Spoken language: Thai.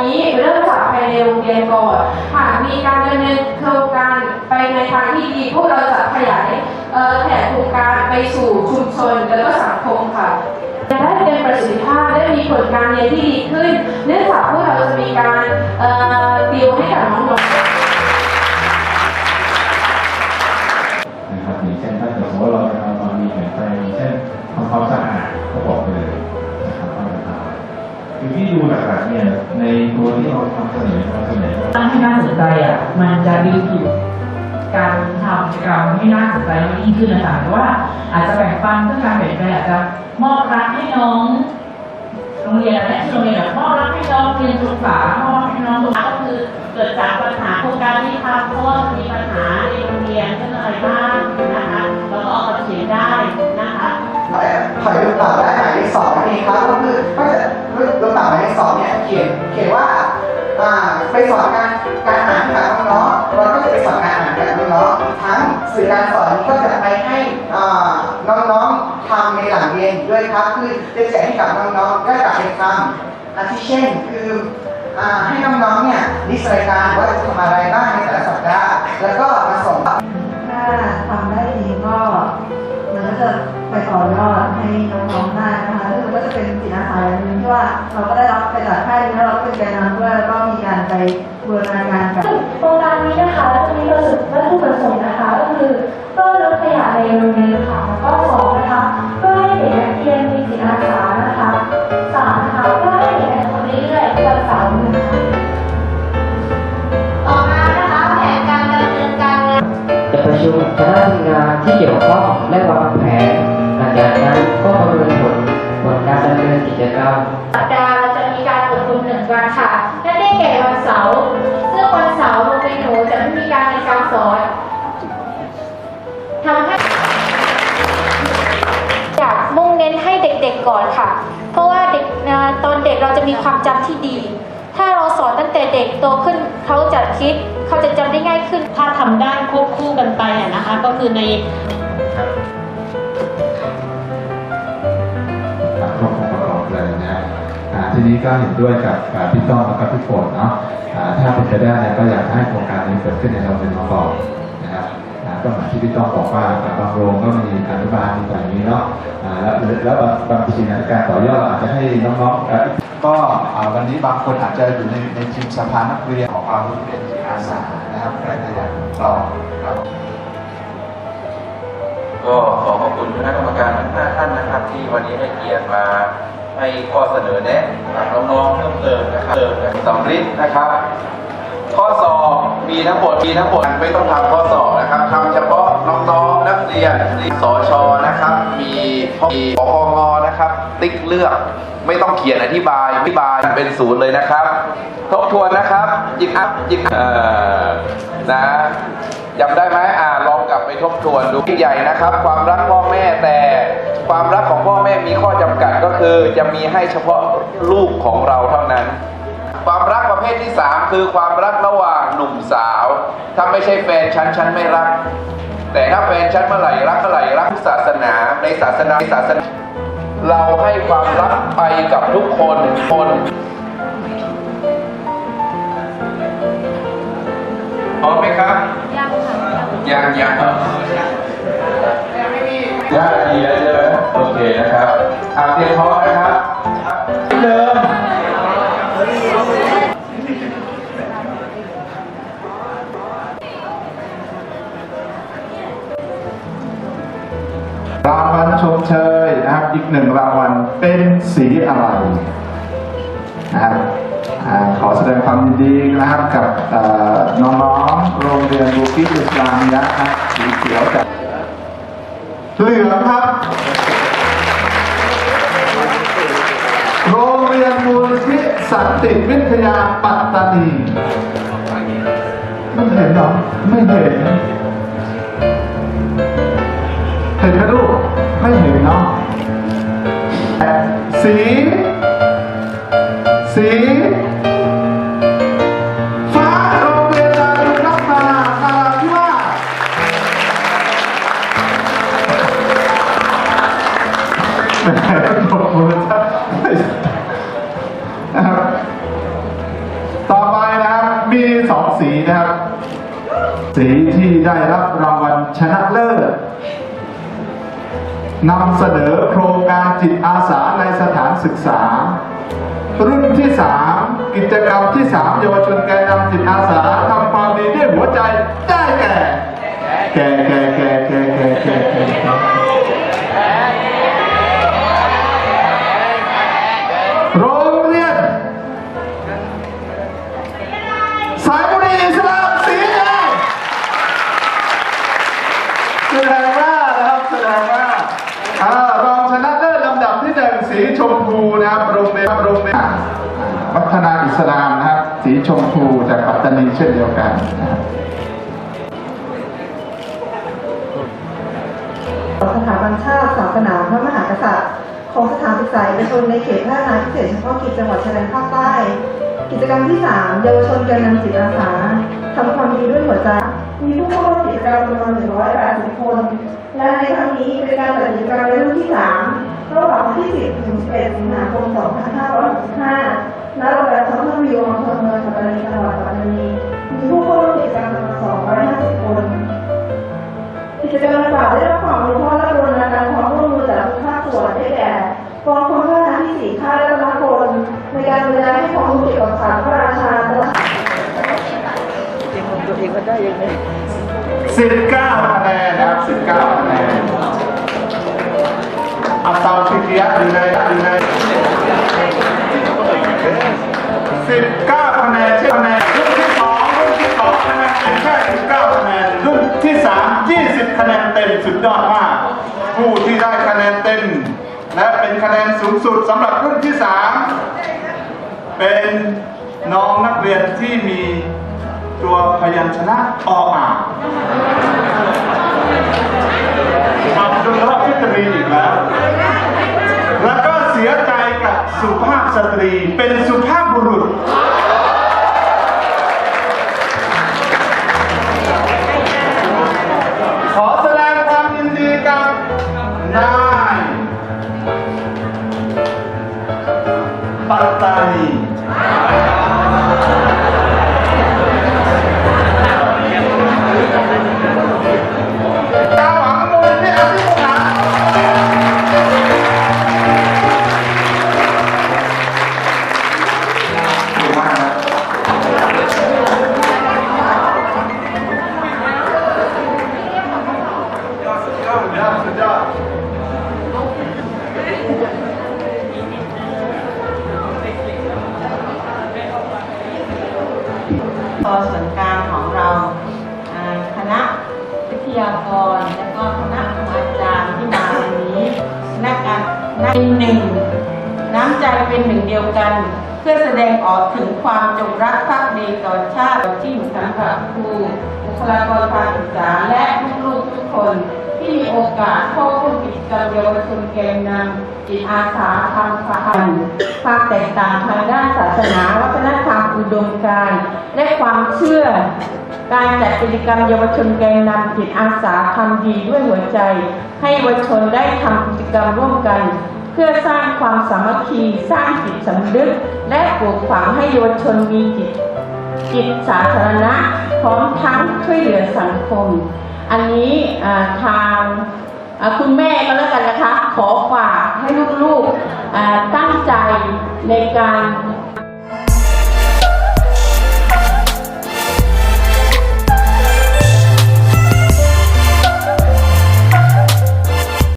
นี้เริ่มจากภายในโรงเรียนก่อนหากมีการดำเนินโครงการไปในทางที่ดีพวกเราจะขยายแผนโครงการไปสู่ชุมชนและก็สังคมค่ะจะได้เป็นประสิทธิภาพได้มีผลการเรียนที่ดีขึ้น เนื่องจากพวกเราจะมีการเอ่อติวให้กับน้องๆ คือที่ดูหลักๆเนี่ยในตัวที่เราทำเสนอเราเสนอตั้งให้น่าสนใจอะมันจะดึงดูดการทำกิจกรรมให้น่าสนใจมากยิ่งขึ้นนะคะแต่ว่าอาจจะแบ่งปันเพื่อการเปลี่ยนแปลงอาจจะมอบรักให้น้องโรงเรียนและที่โรงเรียนแบบมอบรักให้น้องเรียนศึกษามอบรักให้น้องก็คือเกิดจากปัญหาโครงการที่ทำเพราะว่ามีปัญหาในโรงเรียนเรื่องอะไรบ้างนะคะแล้วก็เอามาเขียนได้นะคะถอยถอยลูกเต่าและหมายเลขสองนั่นเองครับก็คือก็จะ ลูกเต่าหมายเลขสองเนี่ยเขียนเขียนว่าอ่าไปสอนการการอ่านกับน้องๆเราก็จะไปสอนการอ่านกับน้องๆทั้งสื่อการสอนก็จะไปให้น้องๆทำในหลังเรียนด้วยครับคือจะแจกให้กับน้องๆได้กลับไปทำอาทิเช่นคืออ่าให้น้องๆเนี่ยนิสัยการ ไปบูรณาการกับโครงการนี้นะคะจะมีประสวัตถุประสงค์นะคะ ก็คือเพื่อลดขยะในโรงเรียนค่ะแล้วก็สองนะคะเพื่อให้เด็กนักเรียนมีจิตอาสานะคะสามนะคะเพื่อให้เด็กทำเรื่อยๆวันเสาร์หนึ่งค่ะต่อมานะคะแผนการดำเนินการงานจะประชุมคณะทำงานที่เกี่ยวข้องและวางแผนหลังจากนั้นก็ประเมินผลผลการดำเนินกิจกรรมสัปดาห์เราจะมีการอบรมหนึ่งวันค่ะ และได้แก่วันเสาร์ซึ่งวันเสาร์โรงเรียนหนูจะไม่มีการเรียนการสอนทำให้อยากมุ่งเน้นให้เด็กๆก่อนค่ะ เพราะว่าเด็กตอนเด็กเราจะมีความจำที่ดี ถ้าเราสอนตั้งแต่เด็กโตขึ้นเขาจะคิด เขาจะจำได้ง่ายขึ้น ถ้าทำได้ควบคู่กันไปอะนะคะ ก็คือใน ที่นี้ก็เห็นด้วยกับพี่ต้อมแล้วก็พี่ฝนเนาะถ้าเป็นไปได้ก็อยากให้โครงการนี้เกิดขึ้นในโรงเรียนมาก่อนนะครับก็เหมือนที่พี่ต้อมบอกว่าบางโรงก็มีอนุบาลมีแบบนี้เนาะแล้วแล้วบางทีในการต่อยอดอาจจะให้น้องๆก็วันนี้บางคนอาจจะอยู่ในในทีมสภานักเรียนของเราเป็นอาสานะครับใครจะอยากต่อครับก็ขอขอบคุณคณะกรรมการทั้งห้าท่านนะครับ ที่วันนี้ให้เกียรติมา ให้ข้อเสนอแนะกับน้องๆเพิ่มเติมนะครับเติมสำริดนะครับ ข้อสอบมีทั้งหมดมีทั้งหมดไม่ต้องทำข้อสอบนะครับทำเฉพาะน้องๆนักเรียนสอชนะครับ มีมีปองนะครับ ติ๊กเลือกไม่ต้องเขียนอธิบายอธิบายเป็นศูนย์เลยนะครับ ทบทวนนะครับหยิบอัพหยิบเอ่อ นะจำได้ไหมอ่าลองกลับไปทบทวนดูใหญ่นะครับ ความรักพ่อแม่แต่ความรักของพ่อแม่มีข้อจำกัดก็คือ จะมีให้เฉพาะลูกของเราเท่านั้น ความรักประเภทที่ 3 คือความรักระหว่างหนุ่มสาว ถ้าไม่ใช่แฟนฉันฉันไม่รัก แต่ถ้าแฟนฉันเมื่อไหร่รักเมื่อไหร่รักทุกศาสนาในศาสนาในศาสนา เราให้ความรักไปกับทุกคนคน มไหมครับ ยังค่ะยังยังยากดีแล้วใช่ไหมโอเคนะครับอาเตรียมพร้อมนะครับเดิมรางวัลชมเชยนะครับอีกหนึ่งรางวัลเป็นสีอะไรนะครับอ่า ขอแสดงความยินดีนะครับกับเอ่อน้องๆ โรงเรียนบูกิอิสลามิยะครับสีเขียวจากเหลืองครับ โรงเรียนมูลนิธิสันติวิทยาปัตตานีไม่เห็นเหรอไม่เห็นเห็นไหมลูกไม่เห็นเนาะสี สีที่ได้รับรางวัลชนะเลิศนำเสนอโครงการจิตอาสาในสถานศึกษา รุ่นที่ 3 กิจกรรมที่ 3 เยาวชนแกนนำจิตอาสาทำความดีด้วยหัวใจได้แก่ แก่แก่แก่ สีชมพูนะครับโรงเรียนโรงเรียนวัฒนาอิสลามนะครับ สีชมพูจากปัตตานีเช่นเดียวกันนะครับสถาบันชาติศาสนาพระมหากษัตริย์ของสถานศึกษาเอกชนในเขตพัฒนาพิเศษเฉพาะกิจจังหวัดชายแดนภาคใต้ กิจกรรมที่ 3 เยาวชนแกนนำจิตอาสาทำความดีด้วยหัวใจ มีผู้เข้าร่วมกิจกรรมจำนวน180 คน และในครั้งนี้เป็นการจัดกิจกรรมในรุ่นที่ 3 ระหว่างที่ 10ถึง11สิงหาคม2565ณโรงแรมซัมเมอร์วิวอำเภอเมืองปัตตานีจังหวัดปัตตานีมีผู้เข้าร่วมกิจกรรมจำนวน250 คนกิจกรรมดังกล่าวได้รับความอนุเคราะห์และกรุณาการความร่วมมือจากทุกภาคส่วนได้แก่กองพลทหารที่สี่ค่ายและกำลังพลในการดูแลให้ความรู้เกี่ยวกับศาสตร์พระราชาและ19คะแนนนะครับ19คะแนน อัตตาฟิกิยะอยู่ในอยู่ใน19คะแนนที่คะแนนรุ่นที่สองรุ่นที่สองคะแนนเป็นแค่19คะแนนรุ่นที่สาม20คะแนนเต็มสุดยอดมาก ผู้ที่ได้คะแนนเต็ม และเป็นคะแนนสูงสุดสำหรับรุ่นที่สามเป็นน้องนักเรียนที่มีตัวพยัญชนะออ่าง สุภาพสตรีเป็นสุภาพบุรุษ ขอแสดงความยินดีกับนายปัตตานี ตอส่วนกลางของเราคณะวิทยากร และก็คณะครูอาจารย์ที่มาวันนี้นักการนักหนึ่งน้ำใจเป็นหนึ่งเดียวกัน เพื่อแสดงออกถึงความจงรักภักดีต่อชาติที่สำหรับครูบุคลากรทางศึกษาและลูกๆทุกคน ที่มีโอกาสเข้าร่วมกิจกรรมเยาวชนแกนนำจิตอาสาทำสหันความแตกต่างทางด้านศาสนา วัฒนธรรมอุดมการและความเชื่อ การจัดกิจกรรมเยาวชนแกนนำจิตอาสาทำดีด้วยหัวใจ ให้เยาวชนได้ทำกิจกรรมร่วมกัน เพื่อสร้างความสามัคคีสร้างจิตสำนึก และปลูกฝังให้เยาวชนมีจิตจิตสาธารณะพร้อมทั้งช่วยเหลือสังคม อันนี้อ่าทางอ่า คุณแม่ก็แล้วกันนะคะ ขอฝากให้ลูกๆตั้งใจในการ